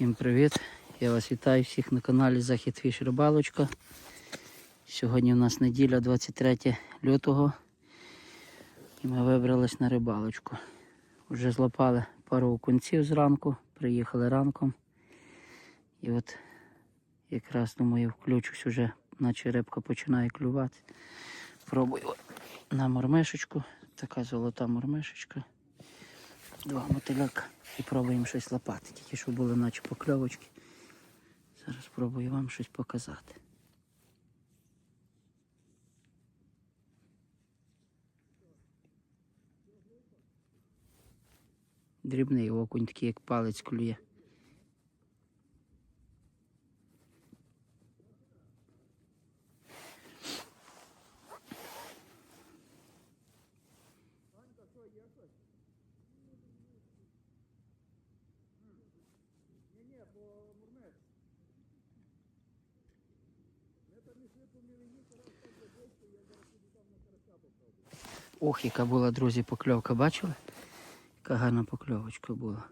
Всім привіт! Я вас вітаю всіх на каналі Захід Фіш Рибалочка. Сьогодні у нас неділя 23 лютого і ми вибрались на рибалочку. Вже злопали пару окунців зранку, приїхали ранком. І от якраз думаю включусь уже, наче рибка починає клювати. Пробую на мормишечку, така золота мормишечка. Два мотиляка і пробуємо щось лопати. Тільки що були наче покльовочки. Зараз спробую вам щось показати. Дрібний окунь такий, як палець клює. Ох, яка була, друзі, покльовка, бачили? Яка гарна покльовочка була.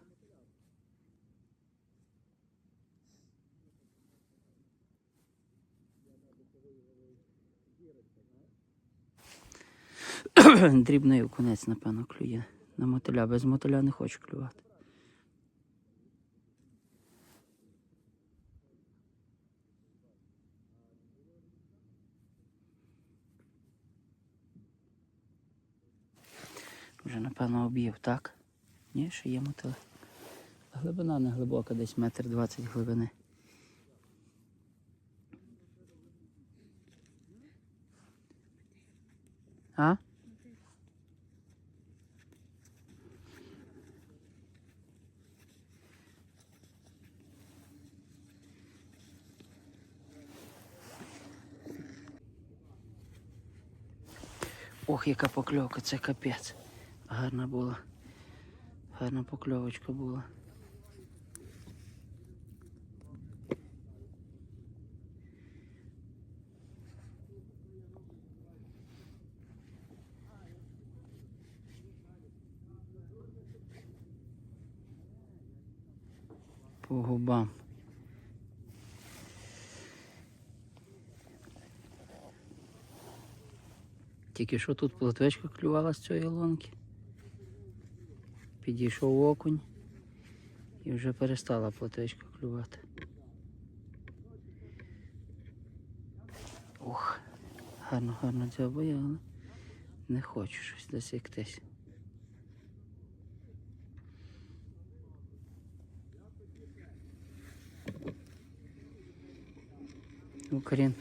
Дрібний окунець, напевно, клює. На мотиля. Без мотиля не хочу клювати. Вже, напевно, об'їв, так? Ні, ще є мотили. Глибина не глибока, десь метр двадцять глибини. А? Ох, яка покльовка, це капець. Гарна була. Гарна покльовочка була. По губам. Тільки що тут плотвечка клювала з цієї лонки. Підійшов окунь і вже перестала плотвечка клювати. Ух, гарно, гарно дзьобає, але не хочу щось досягтись. Україн.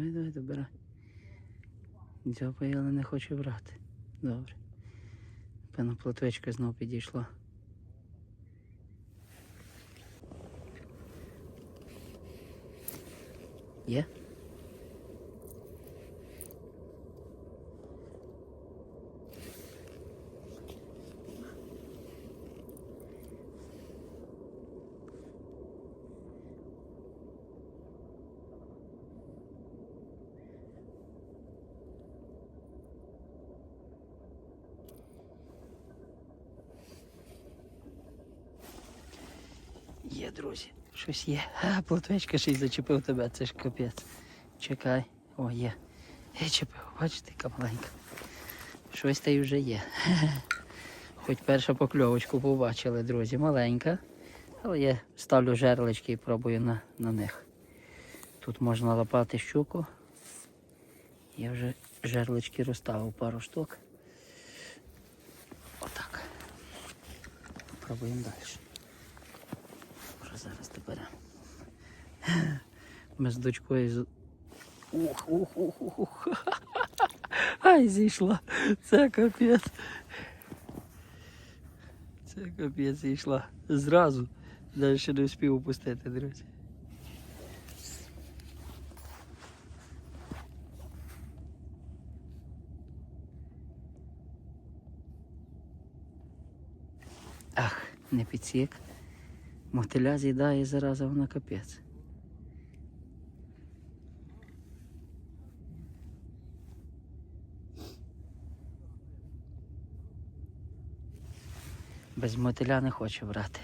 Давай, давай, добирай. Дзьобає, але не хочу брати. Добре. Певно, плотвечка знов підійшла. Є? Є, друзі, щось є. А, плотвечка ще й зачепив тебе, це ж капець. Чекай. О, є. Я бачите, яка маленька. Щось та й вже є. Хоч першу покльовочку побачили, друзі, маленька. Але я ставлю жерлички і пробую на, на них. Тут можна лопати щуку. Я вже жерлички розставив пару штук. Отак. Пробуємо далі. Може зараз доберемо. Ми з дочкою. Ух, ух, ух, ух, ух. Ай, зійшла. Це капець. Це капець зійшла. Зразу. Навіть ще не встиг опустити, друзі. Ах, не підсік. Мотиля з'їдає зараза вона капець. Без мотиля не хоче брати.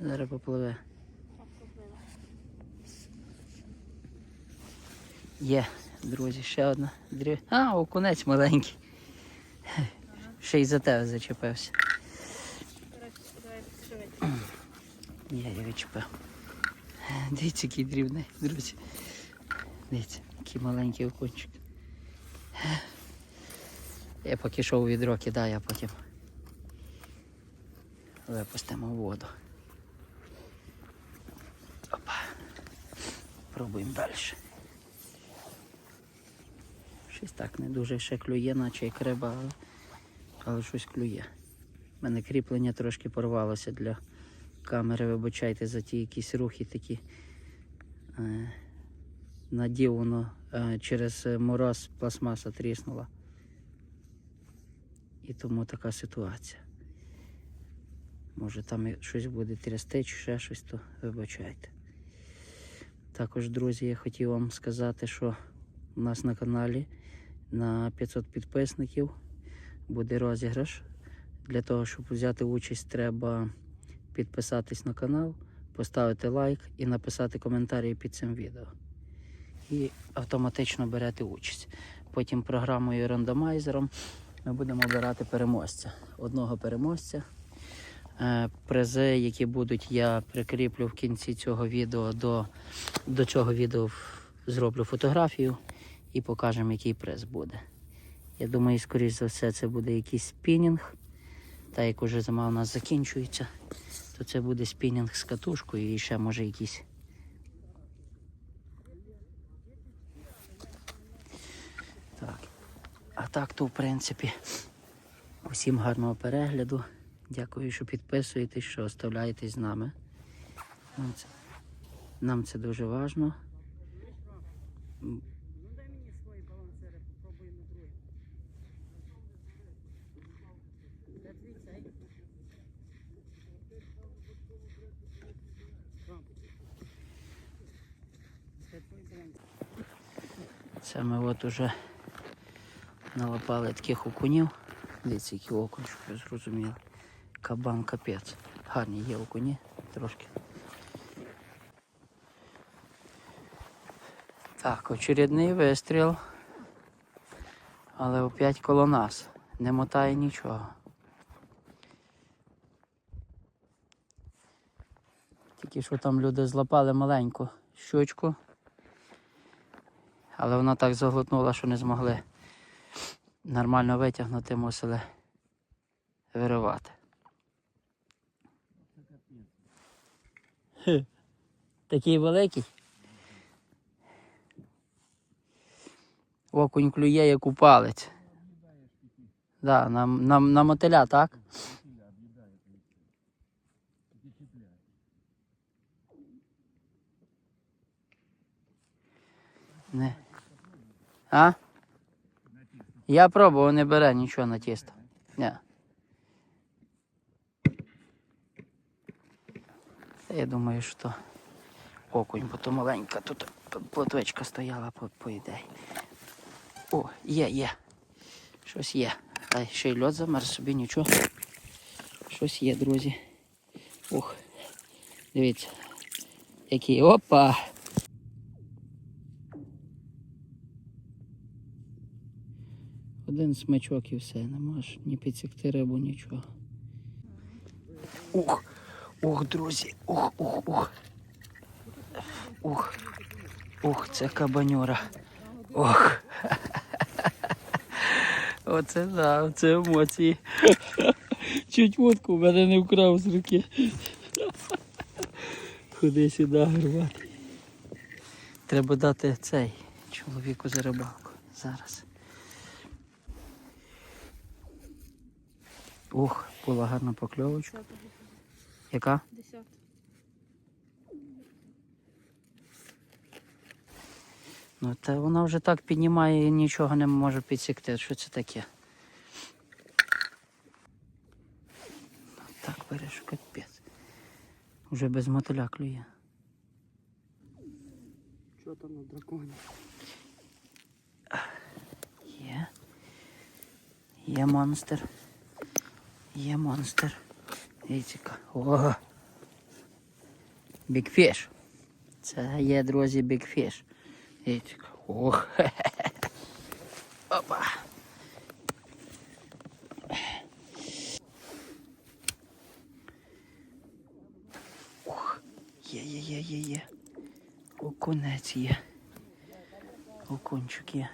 Зараз попливе. Є, друзі, ще одна. Дрі... А, окунець маленький. Ще й за тебе зачепився. Я відчепив. Дивіться, який дрібний, друзі. Дивіться, який маленький окунчик. Я поки що у відро кидаю, а потім випустимо в воду. Опа. Пробуємо далі. Щось так не дуже ще клює, наче як риба, але, але щось клює. У мене кріплення трошки порвалося для камери, вибачайте за ті якісь рухи такі. Е, надів воно е, через е, мороз пластмаса тріснула. І тому така ситуація. Може там щось буде трясти чи ще щось, то вибачайте. Також, друзі, я хотів вам сказати, що у нас на каналі на 500 підписників буде розіграш. Для того, щоб взяти участь, треба підписатись на канал, поставити лайк і написати коментарі під цим відео. І автоматично берете участь. Потім програмою рандомайзером ми будемо обирати переможця. Одного переможця. Е, Призи, які будуть, я прикріплю в кінці цього відео до, до цього відео зроблю фотографію і покажемо, який приз буде. Я думаю, скоріш за все, це буде якийсь спінінг. Та як уже зима у нас закінчується, то це буде спінінг з катушкою і ще може якийсь. Так. А так то в принципі усім гарного перегляду. Дякую, що підписуєтесь, що оставляєтесь з нами. Нам це, нам це дуже важливо. Це ми от уже налапали таких окунів. Дивіться, які окунь, щоб ви зрозуміли. Кабан капець. Гарні є окуні трошки. Так, очередний вистріл. Але опять коло нас. Не мотає нічого. Тільки що там люди злапали маленьку щучку. Але вона так заглотнула, що не змогли нормально витягнути, мусили виривати. Хе. Такий великий. Окунь клює, як у палець. Да, на, на, на мотиля, так? Не. А? Я пробував, не бере нічого на тісто. Ні. Я думаю, що окунь, бо то маленька, тут плотвичка стояла по, по ідеї. О, є, є. Щось є. Та ще й льот замерз собі нічого. Щось є, друзі. Ух. Дивіться. Який. Опа! Один смачок і все, не можеш ні підсікти рибу, нічого. Ух, ух, друзі, ух, ух, ух. Ух, ух, це кабанюра. Ох. Оце да, оце емоції. Чуть водку в мене не вкрав з руки. Ходи сюди рвати. Треба дати цей чоловіку за рибалку. Зараз. Ух, була гарна покльовочка. Яка? Десята. Ну, та вона вже так піднімає і нічого не може підсікти. Що це таке? Ну, так береш капець. Вже без мотиля клює. Що там на драконі? Є. Є монстр. Є монстр. Дивіться. О! Бікфіш. Це є, друзі, бікфіш. Ох. Опа. Ух. Є, є, є, є, є. Окунець є. Окунчик є.